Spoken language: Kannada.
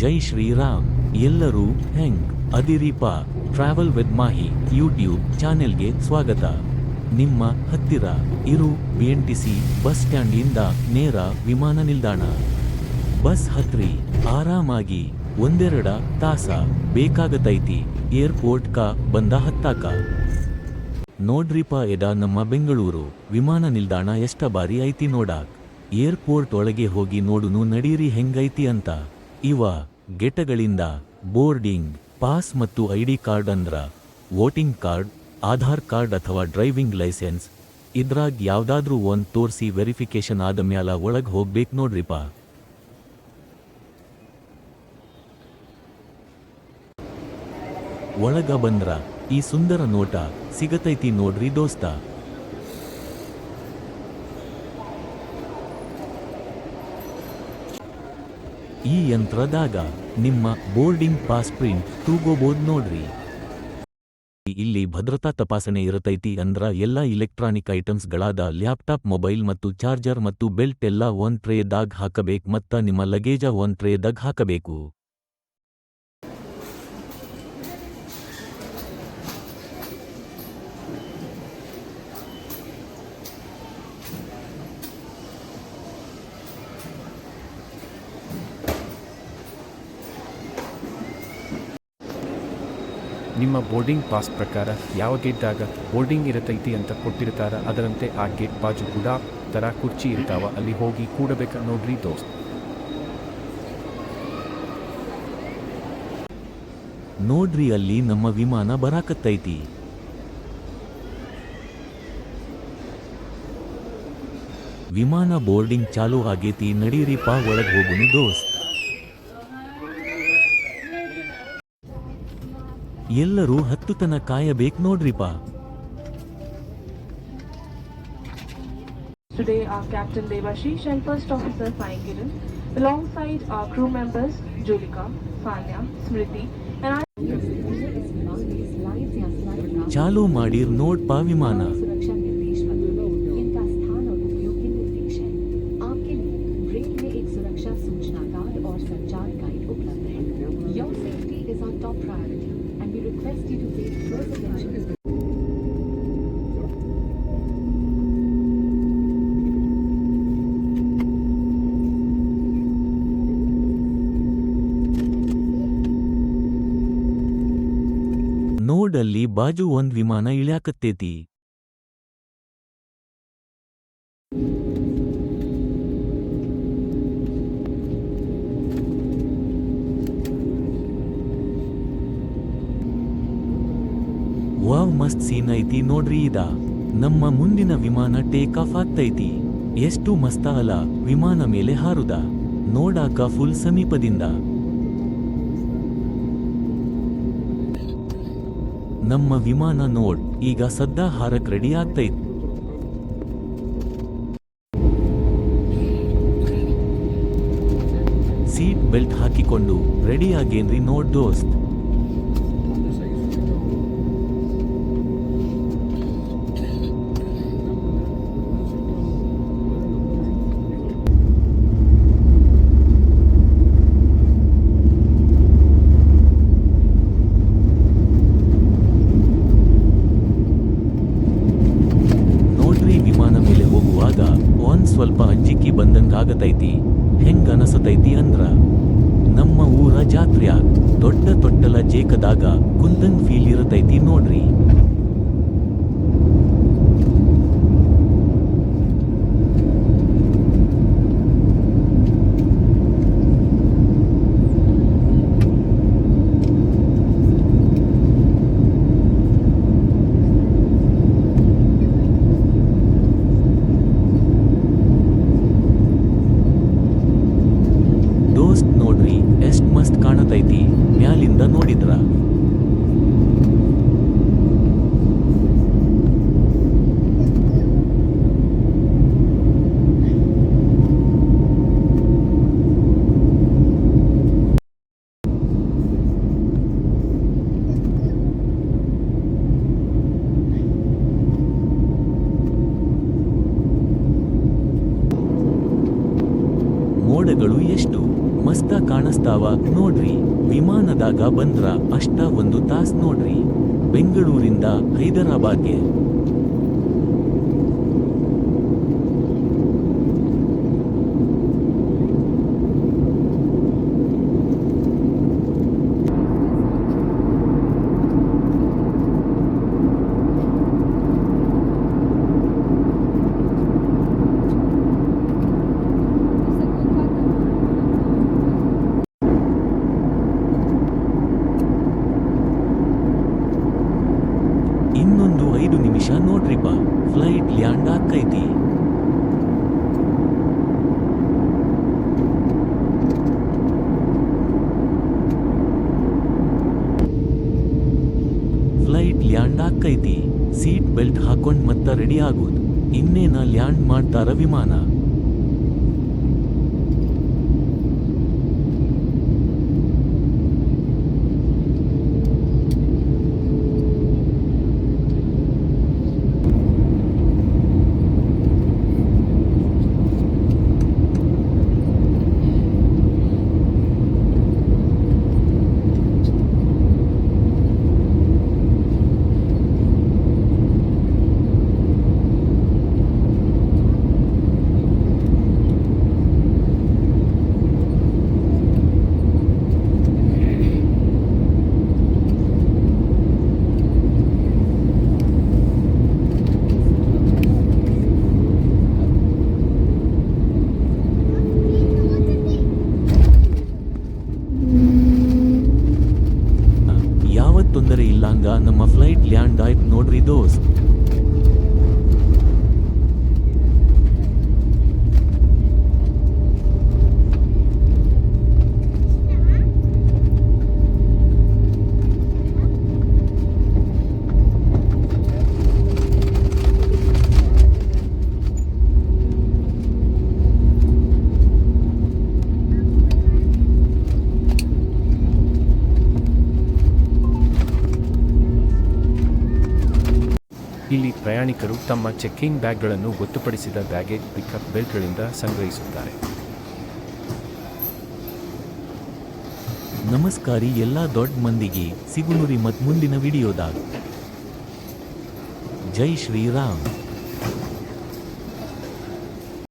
ಜೈ ಶ್ರೀರಾಮ್. ಎಲ್ಲರೂ ಹೆಂಗ್? ಅದಿರೀಪ. ಟ್ರಾವೆಲ್ ವಿತ್ ಮಾಹಿ ಯೂಟ್ಯೂಬ್ ಚಾನೆಲ್ಗೆ ಸ್ವಾಗತ. ನಿಮ್ಮ ಹತ್ತಿರ ಇರು ಬಿಎನ್ಟಿಸಿ ಬಸ್ ಸ್ಟ್ಯಾಂಡಿಂದ ನೇರ ವಿಮಾನ ನಿಲ್ದಾಣ. ಬಸ್ ಹತ್ರಿ. ಆರಾಮಾಗಿ. ಒಂದೆರಡ ತಾಸ ಬೇಕಾಗತೈತಿ. ಏರ್ಪೋರ್ಟ್ ಕ ಬಂದ ಹತ್ತಾಕ. ನೋಡ್ರಿಪ ಎಡ ನಮ್ಮ ಬೆಂಗಳೂರು. ವಿಮಾನ ನಿಲ್ದಾಣ ಎಷ್ಟ ಬಾರಿ ಐತಿ ನೋಡಾಕ್. ಏರ್ಪೋರ್ಟ್ ಒಳಗೆ ಹೋಗಿ ನೋಡುನು ನಡೀರಿ ಹೆಂಗೈತಿ ಅಂತ. ಇವ ಗೆಟಗಳಿಂದ ಬೋರ್ಡಿಂಗ್, ಪಾಸ್ ಮತ್ತು ಐಡಿ ಕಾರ್ಡ್ ಅಂದ್ರ ವೋಟಿಂಗ್ ಕಾರ್ಡ್, ಆಧಾರ್ ಕಾರ್ಡ್ ಅಥವಾ ಡ್ರೈವಿಂಗ್ ಲೈಸೆನ್ಸ್. ಇದ್ರಾಗ್ ಯಾವ್ದಾದ್ರೂ ಒಂದ್ ತೋರಿಸಿ ವೆರಿಫಿಕೇಶನ್ ಆದ ಮ್ಯಾಲ ಒಳಗ್ ಹೋಗ್ಬೇಕು ನೋಡ್ರಿಪ. ಒಳಗ ಬಂದ್ರ ಈ ಸುಂದರ ನೋಟ ಸಿಗತೈತಿ ನೋಡ್ರಿ ದೋಸ್ತ. ಈ ಯಂತ್ರದಾಗ ನಿಮ್ಮ ಬೋರ್ಡಿಂಗ್ ಪಾಸ್ ಪ್ರಿಂಟ್ ತೂಗೋಬೋದು ನೋಡ್ರಿ. ಇಲ್ಲಿ ಭದ್ರತಾ ತಪಾಸಣೆ ಇರತೈತಿ ಅಂದ್ರ ಎಲ್ಲಾ ಇಲೆಕ್ಟ್ರಾನಿಕ್ ಐಟಮ್ಸ್ ಗಳಾದ ಲ್ಯಾಪ್ಟಾಪ್, ಮೊಬೈಲ್ ಮತ್ತು ಚಾರ್ಜರ್ ಮತ್ತು ಬೆಲ್ಟ್ ಒನ್ ಒಂದ್ ಟ್ರೇದಾಗ ಹಾಕಬೇಕ್ ಮತ್ತ ನಿಮ್ಮ ಲಗೇಜ ಒಂದ್ ಟ್ರೇದಾಗ ಹಾಕಬೇಕು. ನಿಮ್ಮ ಬೋರ್ಡಿಂಗ್ ಪಾಸ್ ಪ್ರಕಾರ ಯಾವ ಗೇಟ್ದಾಗ ಬೋರ್ಡಿಂಗ್ ಇರತೈತಿ ಅಂತ ಕೊಟ್ಟಿರ್ತಾರ, ಅದರಂತೆ ಆ ಗೇಟ್ ಬಾಜು ಕೂಡ ಥರ ಕುರ್ಚಿ ಇರ್ತಾವ, ಅಲ್ಲಿ ಹೋಗಿ ಕೂಡಬೇಕ ನೋಡ್ರಿ ದೋಸ್ತ್. ನೋಡ್ರಿ, ಅಲ್ಲಿ ನಮ್ಮ ವಿಮಾನ ಬರಾಕತ್ತೈತಿ. ವಿಮಾನ ಬೋರ್ಡಿಂಗ್ ಚಾಲೂ ಆಗೇತಿ ನಡೀರಿಪಾ ಒಳಗೆ ಹೋಗುನಿ ದೋಸ್ತ್. ಎಲ್ಲರೂ ಹತ್ತು ತನ ಕಾಯಬೇಕ್ ನೋಡ್ರಿಪ. Today our captain Devashish and first officer fine Kiran along our crew members Jolika Sanya Smriti ಚಾಲೂ ಮಾಡಿರ್ ನೋಡ್ಪಾ ವಿಮಾನ ವಿಮಾನ. ನೋಡಲ್ಲಿ ಬಾಜು ಒಂದ್ ವಿಮಾನ ಇಳ್ಯಾಕತ್ತೇತಿ. ವಾವ್, ಮಸ್ತ್ ಸೀನ್ ಐತಿ ನೋಡ್ರಿ ಇದ. ನಮ್ಮ ಮುಂದಿನ ವಿಮಾನ ಟೇಕ್ ಆಫ್ ಆಗ್ತೈತಿ. ಎಷ್ಟು ಮಸ್ತ ಅಲ ವಿಮಾನ ಮೇಲೆ ಹಾರುದ. ನೋಡಾಕ ಫುಲ್ ಸಮೀಪದಿಂದ. ನಮ್ಮ ವಿಮಾನ ನೋಡ್ ಈಗ ಸದ್ದ ಹಾರಕ್ ರೆಡಿ ಆಗ್ತೈತ್ ಸೀಟ್ ಬೆಲ್ಟ್ ಹಾಕಿಕೊಂಡು ರೆಡಿ ಆಗೇನ್ರಿ ನೋಡ್ ದೋಸ್ತ್ ನೋಡ್ರಿ ವಿಮಾನ ಮೇಲೆ ಹೋಗುವಾಗ ಒಂದ್ ಸ್ವಲ್ಪ ಅಂಜಿಕಿ ಬಂದಂಗಾಗತೈತಿ ಹೆಂಗ ಅನಸತೈತಿ ಅಂದ್ರ ನಮ್ಮ ಊರ ಜಾತ್ರ್ಯಾಗ ದೊಡ್ಡ ತೊಟ್ಟಲ ಜೇಕದಾಗ ಕುಂದಂಗ್ ಫೀಲ್ ಇರತೈತಿ ನೋಡ್ರಿ ದೋಸ್ತ್ ನೋಡ್ರಿ ಎಷ್ಟ್ ಮಸ್ತ್ ಕಾಣತೈತಿ ಮ್ಯಾಲಿಂದ ನೋಡಿದ್ರ ಮೋಡಗಳು ಎಷ್ಟು ಮಸ್ತ ಕಾಣಿಸ್ತಾ ಇರ್ತಾವ ನೋಡ್ರಿ ವಿಮಾನದಾಗ ಬಂದ್ರ ಅಷ್ಟ ಒಂದು ತಾಸ್ ನೋಡ್ರಿ. ಬೆಂಗಳೂರಿಂದ ಹೈದರಾಬಾದ್ಗೆ. ನಿಮಿಷ ನೋಡ್ರಿಪ್ಪ. ಫ್ಲೈಟ್ ಲ್ಯಾಂಡ್ ಆಕ್ಕೈತಿ ಫ್ಲೈಟ್ ಲ್ಯಾಂಡ್ ಆಕ್ಕೈತಿ ಸೀಟ್ ಬೆಲ್ಟ್ ಹಾಕೊಂಡ್ ಮತ್ತ ರೆಡಿ ಆಗೋದು. ಇನ್ನೇನ ಲ್ಯಾಂಡ್ ಮಾಡ್ತಾರ ವಿಮಾನ. ನಮ್ಮ ಫ್ಲೈಟ್ ಲ್ಯಾಂಡ್ ಆಯ್ತು ನೋಡ್ರಿ ದೋಸ್ತ್. ಇಲ್ಲಿ ಪ್ರಯಾಣಿಕರು ತಮ್ಮ ಚೆಕ್ಕಿಂಗ್ ಬ್ಯಾಗ್ಗಳನ್ನು ಗೊತ್ತುಪಡಿಸಿದ ಬ್ಯಾಗೇಜ್ ಪಿಕಪ್ ಬೆಲ್ಟ್ಗಳಿಂದ ಸಂಗ್ರಹಿಸುತ್ತಾರೆ. ನಮಸ್ಕಾರಿ ಎಲ್ಲ ದೊಡ್ಡ ಮಂದಿಗೆ ಸಿಗುನುರಿ ಮತ್ತು ಮುಂದಿನ ವಿಡಿಯೋದಾಗ. ಜೈ ಶ್ರೀರಾಮ್.